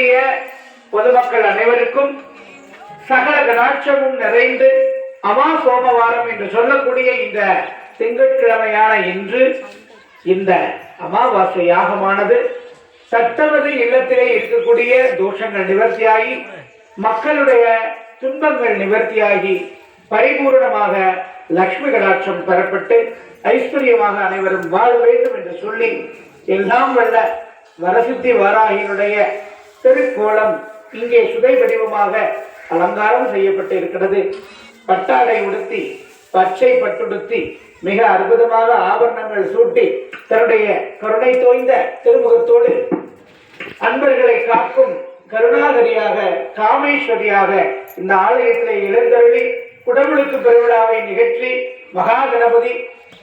வரக்கூடிய பொதுமக்கள் அனைவருக்கும் சகல கடாட்சமும் நிறைந்து அமா சோமவாரம் என்று சொல்லக்கூடிய இந்த திங்கட்கிழமையான இன்று இந்த அமாவாசை யாகமானது சட்டமது இல்லத்திலே இருக்கக்கூடிய தோஷங்கள் நிவர்த்தியாகி மக்களுடைய துன்பங்கள் நிவர்த்தியாகி பரிபூர்ணமாக லக்ஷ்மி கடாட்சம் பெறப்பட்டு ஐஸ்வர்யமாக அனைவரும் வாழ வேண்டும் என்று சொல்லி எல்லாம் வல்ல வரசித்தி வாராகியினுடைய திருக்கோலம் இங்கே சுதை வடிவமாக அலங்காரம் செய்யப்பட்டு இருக்கிறது. பட்டாடை உடுத்தி பச்சை பட்டுடுத்தி மிக அற்புதமாக ஆபரணங்கள் சூட்டி தன்னுடைய கருணை தோய்ந்த திருமுகத்தோடு அன்பர்களை காக்கும் கருணாகரியாக காமேஸ்வரியாக இந்த ஆலயத்திலே எழுந்தருளி குடமுழுக்கு பெருவிழாவை நிகழ்த்தி மகா கணபதி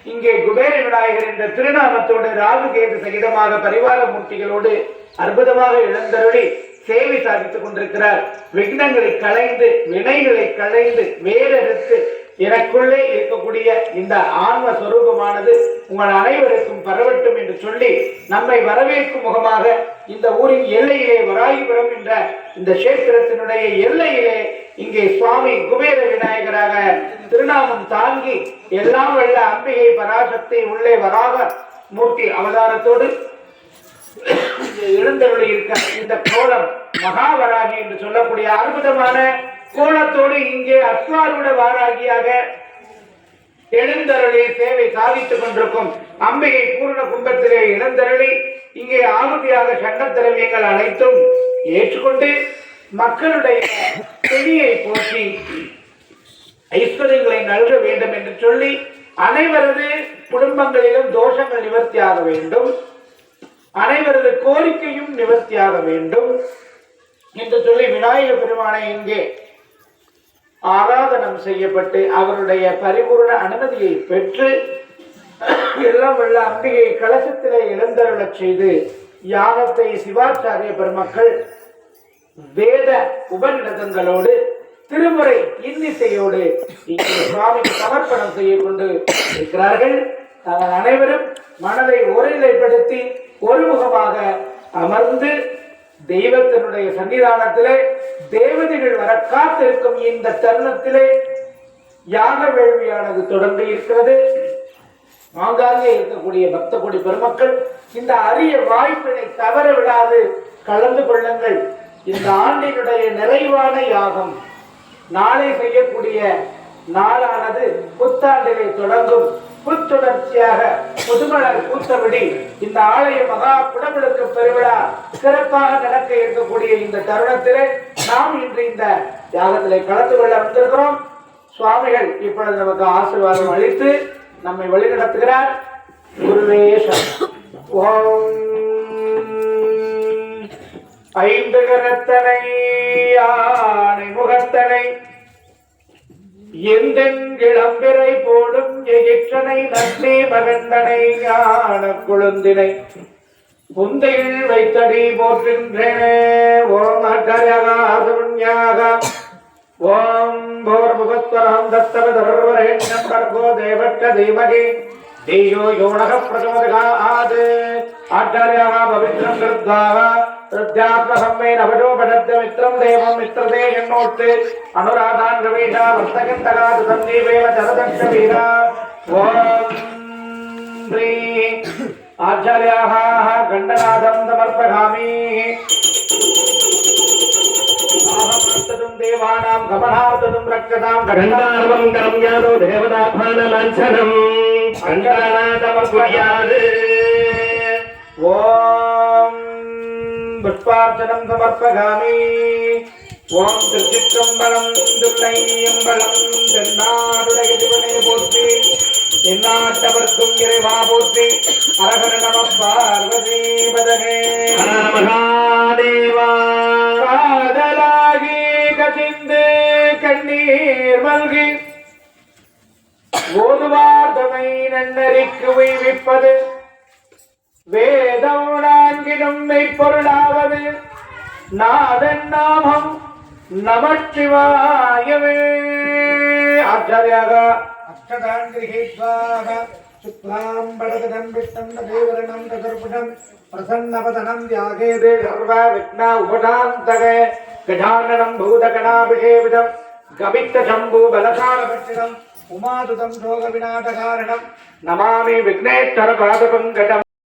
இங்கே குபேர விநாயகர் என்ற திருநாமத்தோடு ராகு கேது சகிதமாக பரிவார மூர்த்திகளோடு அற்புதமாக இழந்தருளி சேவை சாதித்துக் கொண்டிருக்கிறார். விக்னங்களை களைந்து வினைகளை களைந்து வேறறுத்து எனக்குள்ளே இருக்கக்கூடிய இந்த ஆன்ம சொரூபமானது உங்கள் அனைவருக்கும் பரவட்டும் என்று சொல்லி நம்மை வரவேற்கும் முகமாக இந்த ஊரின் எல்லையிலே வராயிபுரம் என்ற இந்த கஷேத்திரத்தினுடைய எல்லையிலே இங்கே சுவாமி குபேர விநாயகராக திருநாமம் தாங்கி எல்லாம் வெள்ள அம்பிகை பராசக்தி உள்ளே வராக மூர்த்தி அவதாரத்தோடு எழுந்தருளி இருக்க இந்த கோலம் மகாவராகி என்று சொல்லக்கூடிய அற்புதமான கோலத்தோடு இங்கே அஸ்வாரூட வாராகியாக எழுந்தருளி சேவை சாதித்துக் கொண்டிருக்கும் அம்பிகை பூர்ண கும்பத்திலே எழுந்தருளி இங்கே ஆகுதியாக சண்ட திரவியங்கள் அனைத்தும் ஏற்றுக்கொண்டு மக்களுடைய செடியை போற்றி ஐஸ்வர்யங்களை நல்க வேண்டும் என்று சொல்லி அனைவரது குடும்பங்களிலும் தோஷங்கள் நிவர்த்தியாக வேண்டும். அனைவரது கோரிக்கையும் நிவர்த்தியாக வேண்டும் என்று சொல்லி விநாயகர் பெருமானை இங்கே ஆராதனம் செய்யப்பட்டு அவருடைய பரிபூர்ண அனுமதியை பெற்று எல்லாம் உள்ள அம்பிகை கலசத்திலே எழுந்தருளச் செய்து யாகத்தை சிவாச்சாரிய பெருமக்கள் வேத உபநிடதங்களோடு திருமுறை இன்னிசையோடு இங்கே சுவாமிக்கு சமர்ப்பணம் செய்ய கொண்டு இருக்கிறார்கள். நாங்கள் அனைவரும் மனதை ஒருநிலைப்படுத்தி ஒருமுகமாக அமர்ந்து தெய்வத்தினுடைய சன்னிதானத்திலே தேவதைகள் வர காத்திருக்கும் இந்த தருணத்திலே யாக வேள்வியானது தொடர்ந்து இருக்கிறது. ஆங்காங்கே இருக்கக்கூடிய பக்த கொடி பெருமக்கள் இந்த அரிய வாய்ப்பினை தவற விடாது கலந்து கொள்ளுங்கள். இந்த ஆண்டினுடைய நிறைவான யாகம் நாளை செய்யக்கூடிய நாளானது புத்தாண்டிலே தொடங்கும். புத்துணர்ச்சியாக புதுமலர் கூத்தபடி இந்த ஆலய மகா குடமுழுக்கு பெருவிழா சிறப்பாக நடக்க இருக்கக்கூடிய இந்த தருணத்திலே நாம் இன்று இந்த யாகத்திலே கலந்து கொள்ள வந்திருக்கிறோம். சுவாமிகள் இப்பொழுது நமக்கு ஆசீர்வாதம் அளித்து நம்மை வழிநடத்துகிறார். குருவே ஓம் ஐந்து கரத்தனை யானை முகத்தனை. எந்தெங்கிளம்பிரை போடும் எகிற்றனை நன்னே மகந்தனை ஞான குழுந்தினை. புந்தையில் வைத்தடி போற்றுகின்றேனே ஓம் அகரகாசுண்யாக ஓம் போர்முகத்வரம் தத்தவதர்வரேண்யம் பர்கோ தேவட்ட தீமகி. தீயோ யோனக பிரச்சோதகாத் ஆச்சாரியாக பவித்ரம் கிருத்வாக. రుద్రాత్మసంవేన భజోపడద్ద మిత్రం దేవం మిత్రదే ఎన్నోట్టు అనురాధాన్ రవీష వర్తకింతగాదు సందీపేవ జలదక్ష వీర. ఓం శ్రీ ఆచార్యాः గండనాథం సమర్పయామి. దేవానాం గమనార్థం రక్షతాం గండార్వం புஷ்பார்ச்சனம் சமர்ப்பகாமி ஓம் திருச்சிற்றம்பலம் துல்லையம்பலம் தென்னாடுடைய சிவனை போற்றி எந்நாட்டவர்க்கும் இறைவா போற்றி அரகர நம பார்வதி பதகே மகாதேவா காதலாகி கசிந்து கண்ணீர் மல்கி ஓதுவார்தமை நன்னறிக்கு உய்விப்பது வேதம் நான்கினும் மெய்ப்பொருளாவது நாதன் நாமம் நமச்சிவாயவே ஆச்சாரியாக அஷ்டதான் கிரகீத்வாக शुक्लाम्बरदनं विष्णं देवरणं चतुर्भुजं प्रसन्नवदनं व्याघेदे सर्वा विघ्ना उपशान्तके गजाननं भूतगणाभिषेविदं गमित्तशम्भुबलसारभक्षिणम् उमादुतं शोकविनाशकारणं नमामि विघ्नेश्वरपादपङ्कजम्